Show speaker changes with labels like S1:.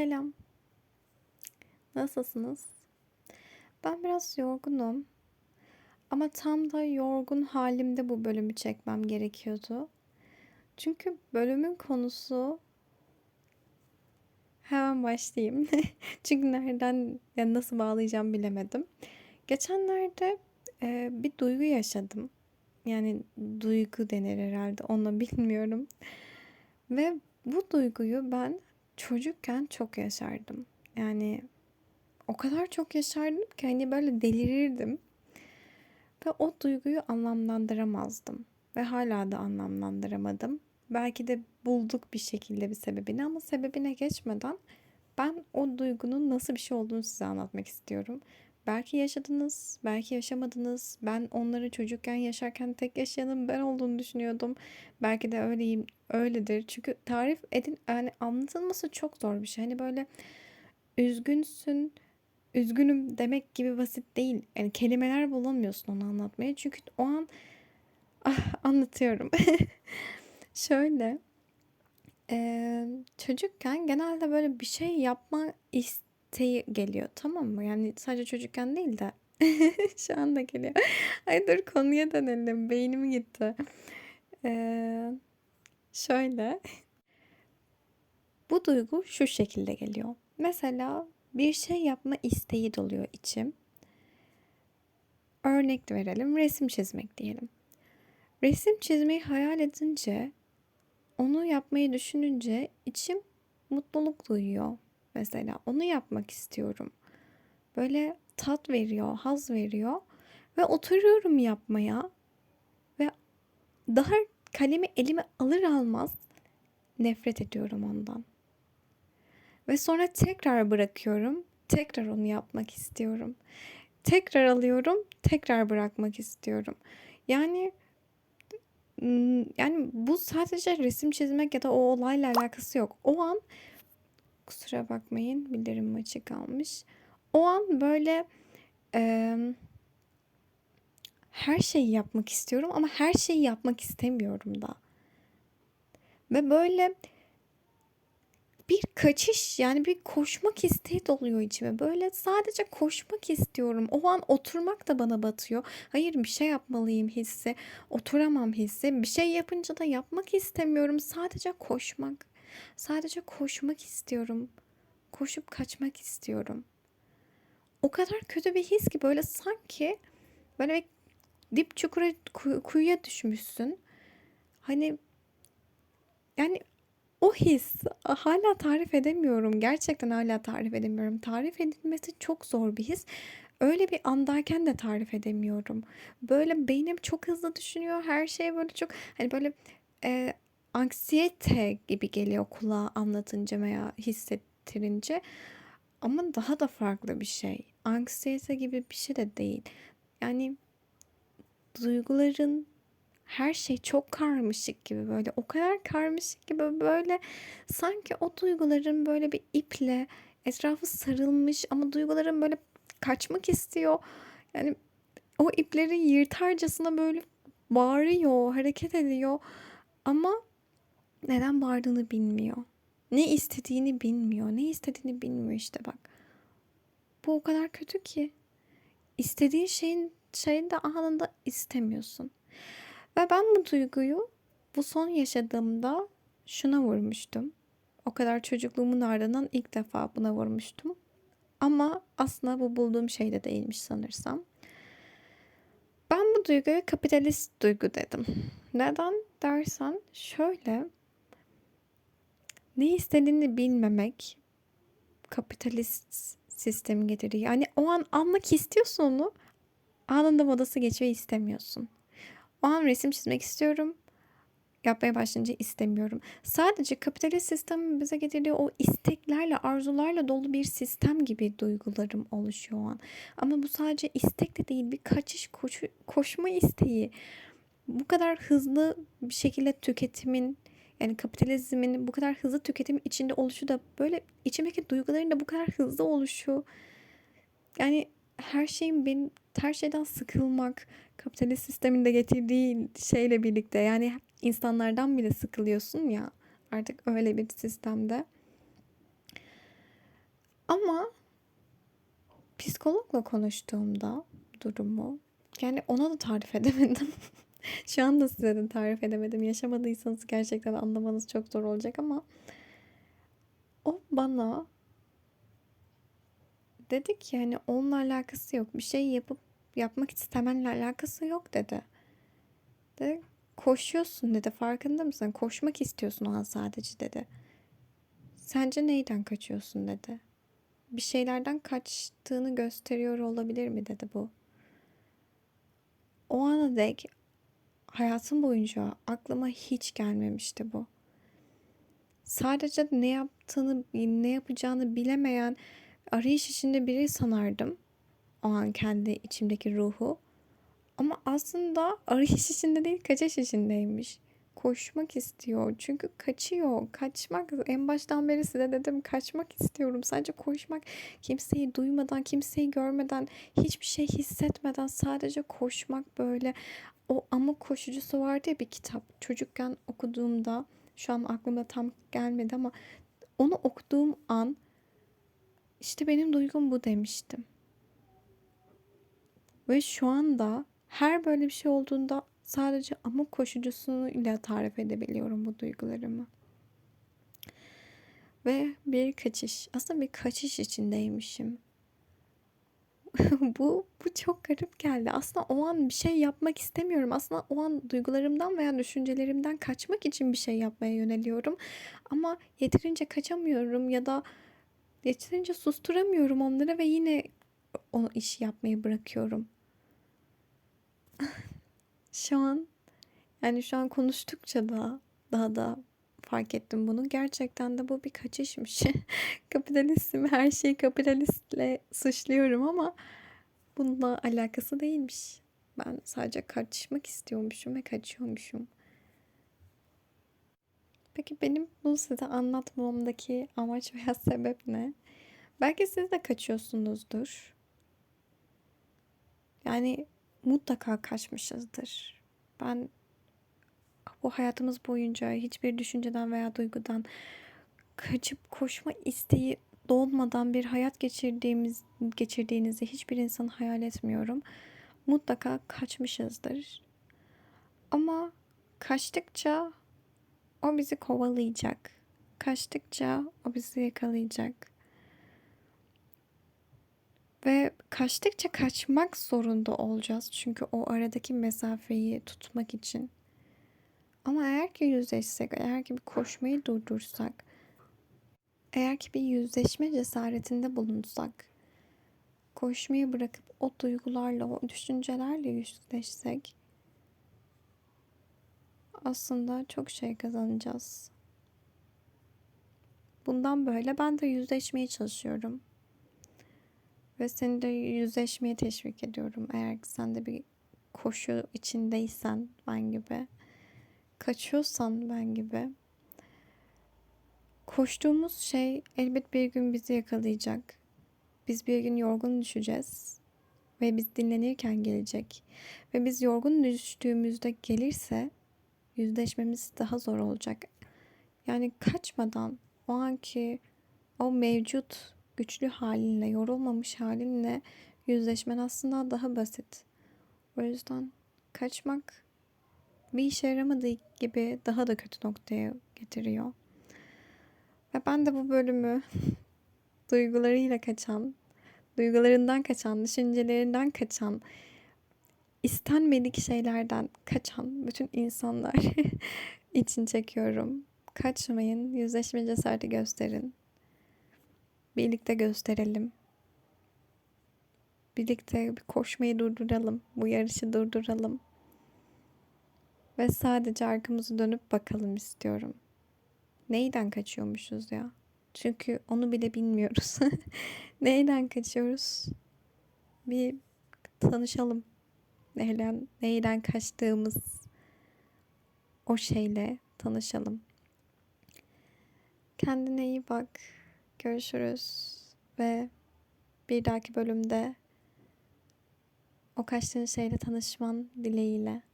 S1: Selam. Nasılsınız? Ben biraz yorgunum. Ama tam da yorgun halimde bu bölümü çekmem gerekiyordu. Çünkü bölümün konusu hemen başlayayım. Çünkü nereden ya nasıl bağlayacağım bilemedim. Geçenlerde e, bir duygu yaşadım. Yani duygu denir herhalde. Onu bilmiyorum. Ve bu duyguyu ben çocukken çok yaşardım. Yani o kadar çok yaşardım ki hani böyle delirirdim. Ve o duyguyu anlamlandıramazdım. Ve hala da anlamlandıramadım. Belki de bulduk bir şekilde bir sebebini ama sebebine geçmeden ben o duygunun nasıl bir şey olduğunu size anlatmak istiyorum. Belki yaşadınız, belki yaşamadınız. Ben onları çocukken yaşarken tek yaşayanın ben olduğunu düşünüyordum. Belki de öyleyim, öyledir. Çünkü tarif edin, yani anlatılması çok zor bir şey. Hani böyle üzgünsün, üzgünüm demek gibi basit değil. Yani kelimeler bulamıyorsun onu anlatmaya. Çünkü o an ah, anlatıyorum. Şöyle, eee, çocukken genelde böyle bir şey yapma isteği geliyor, tamam mı? Yani sadece çocukken değil de şu anda geliyor. Ay dur konuya dönelim. Beynim gitti. Eee, şöyle, bu duygu şu şekilde geliyor. Mesela bir şey yapma isteği doluyor içim. Örnek verelim, resim çizmek diyelim. Resim çizmeyi hayal edince, onu yapmayı düşününce içim mutluluk duyuyor. Mesela onu yapmak istiyorum. Böyle tat veriyor, haz veriyor ve oturuyorum yapmaya ve daha kalemi elime alır almaz nefret ediyorum ondan. Ve sonra tekrar bırakıyorum. Tekrar onu yapmak istiyorum. Tekrar alıyorum, tekrar bırakmak istiyorum. Yani yani bu sadece resim çizmek ya da o olayla alakası yok. O an kusura bakmayın bildirim açık kalmış. O an böyle em, her şeyi yapmak istiyorum ama her şeyi yapmak istemiyorum da. Ve böyle bir kaçış yani bir koşmak isteği doluyor içime. Böyle sadece koşmak istiyorum. O an oturmak da bana batıyor. Hayır bir şey yapmalıyım hissi. Oturamam hissi. Bir şey yapınca da yapmak istemiyorum. Sadece koşmak. Sadece koşmak istiyorum. Koşup kaçmak istiyorum. O kadar kötü bir his ki böyle sanki böyle dip çukura kuy- kuyuya düşmüşsün. Hani yani o his hala tarif edemiyorum. Gerçekten hala tarif edemiyorum. Tarif edilmesi çok zor bir his. Öyle bir andayken de tarif edemiyorum. Böyle beynim çok hızlı düşünüyor. Her şey böyle çok hani böyle e, anksiyete gibi geliyor kulağa anlatınca veya hissettirince. Ama daha da farklı bir şey. Anksiyete gibi bir şey de değil. Yani duyguların her şey çok karmaşık gibi böyle o kadar karmaşık gibi böyle sanki o duyguların böyle bir iple etrafı sarılmış ama duyguların böyle kaçmak istiyor. Yani o ipleri yırtarcasına böyle bağırıyor, hareket ediyor ama neden bağırdığını bilmiyor. Ne istediğini bilmiyor. Ne istediğini bilmiyor işte bak. Bu o kadar kötü ki. İstediğin şeyin şeyini de anında istemiyorsun. Ve ben bu duyguyu bu son yaşadığımda şuna vurmuştum. O kadar çocukluğumun ardından ilk defa buna vurmuştum. Ama aslında bu bulduğum şey de değilmiş sanırsam. Ben bu duyguya kapitalist duygu dedim. Neden dersen şöyle ne istediğini bilmemek kapitalist sistemi getiriyor. Yani o an almak istiyorsun onu anında modası geçiyor istemiyorsun. O an resim çizmek istiyorum. Yapmaya başlayınca istemiyorum. Sadece kapitalist sistemin bize getirdiği o isteklerle, arzularla dolu bir sistem gibi duygularım oluşuyor o an. Ama bu sadece istek de değil, bir kaçış, koşu, koşma isteği. Bu kadar hızlı bir şekilde tüketimin, yani kapitalizmin bu kadar hızlı tüketim içinde oluşu da böyle içimdeki duyguların da bu kadar hızlı oluşu. Yani her şeyin benim her şeyden sıkılmak kapitalist sistemin de getirdiği şeyle birlikte yani insanlardan bile sıkılıyorsun ya artık öyle bir sistemde. Ama psikologla konuştuğumda durumu yani ona da tarif edemedim. Şu anda size de tarif edemedim. Yaşamadıysanız gerçekten anlamanız çok zor olacak ama o bana dedi ki yani onunla alakası yok. Bir şey yapıp yapmak istemenle alakası yok dedi. Dedi koşuyorsun dedi. Farkında mısın? Koşmak istiyorsun o an sadece dedi. Sence neyden kaçıyorsun dedi. Bir şeylerden kaçtığını gösteriyor olabilir mi dedi bu. O ana dek hayatım boyunca aklıma hiç gelmemişti bu. Sadece ne yaptığını, ne yapacağını bilemeyen arayış içinde biri sanardım. O an kendi içimdeki ruhu. Ama aslında arayış içinde değil, kaçış içindeymiş. Koşmak istiyor. Çünkü kaçıyor. Kaçmak en baştan beri size dedim kaçmak istiyorum. Sadece koşmak. Kimseyi duymadan, kimseyi görmeden, hiçbir şey hissetmeden sadece koşmak böyle. O Amuk Koşucusu vardı ya bir kitap. Çocukken okuduğumda şu an aklımda tam gelmedi ama onu okuduğum an işte benim duygum bu demiştim. Ve şu anda her böyle bir şey olduğunda sadece amuk koşucusuyla tarif edebiliyorum bu duygularımı. Ve bir kaçış. Aslında bir kaçış içindeymişim. bu bu çok garip geldi. Aslında o an bir şey yapmak istemiyorum. Aslında o an duygularımdan veya düşüncelerimden kaçmak için bir şey yapmaya yöneliyorum. Ama yeterince kaçamıyorum ya da yeterince susturamıyorum onları ve yine o işi yapmayı bırakıyorum. Şu an yani şu an konuştukça da daha da fark ettim bunu. Gerçekten de bu bir kaçışmış. Kapitalistim her şeyi kapitalistle suçluyorum ama bununla alakası değilmiş. Ben sadece kaçmak istiyormuşum ve kaçıyormuşum. Peki benim bunu size anlatmamdaki amaç veya sebep ne? Belki siz de kaçıyorsunuzdur. Yani mutlaka kaçmışızdır. Ben bu hayatımız boyunca hiçbir düşünceden veya duygudan kaçıp koşma isteği dolmadan bir hayat geçirdiğimiz geçirdiğinizi hiçbir insan hayal etmiyorum. Mutlaka kaçmışızdır. Ama kaçtıkça o bizi kovalayacak. Kaçtıkça o bizi yakalayacak. Ve kaçtıkça kaçmak zorunda olacağız. Çünkü o aradaki mesafeyi tutmak için. Ama eğer ki yüzleşsek, eğer ki bir koşmayı durdursak, eğer ki bir yüzleşme cesaretinde bulunsak, koşmayı bırakıp o duygularla, o düşüncelerle yüzleşsek, aslında çok şey kazanacağız. Bundan böyle ben de yüzleşmeye çalışıyorum. Ve seni de yüzleşmeye teşvik ediyorum. Eğer ki sen de bir koşu içindeysen ben gibi. Kaçıyorsan ben gibi. Koştuğumuz şey elbet bir gün bizi yakalayacak. Biz bir gün yorgun düşeceğiz. Ve biz dinlenirken gelecek. Ve biz yorgun düştüğümüzde gelirse yüzleşmemiz daha zor olacak. Yani kaçmadan o anki o mevcut güçlü halinle, yorulmamış halinle yüzleşmen aslında daha basit. O yüzden kaçmak bir işe yaramadığı gibi daha da kötü noktaya getiriyor. Ve ben de bu bölümü duygularıyla kaçan, duygularından kaçan, düşüncelerinden kaçan, istenmedik şeylerden kaçan bütün insanlar için çekiyorum. Kaçmayın, yüzleşme cesareti gösterin. Birlikte gösterelim. Birlikte bir koşmayı durduralım. Bu yarışı durduralım. Ve sadece arkamızı dönüp bakalım istiyorum. Neyden kaçıyormuşuz ya? Çünkü onu bile bilmiyoruz. Neyden kaçıyoruz? Bir tanışalım. Neyden, neyden kaçtığımız o şeyle tanışalım. Kendine iyi bak. Görüşürüz ve bir dahaki bölümde o kaçtığın şeyle tanışman dileğiyle.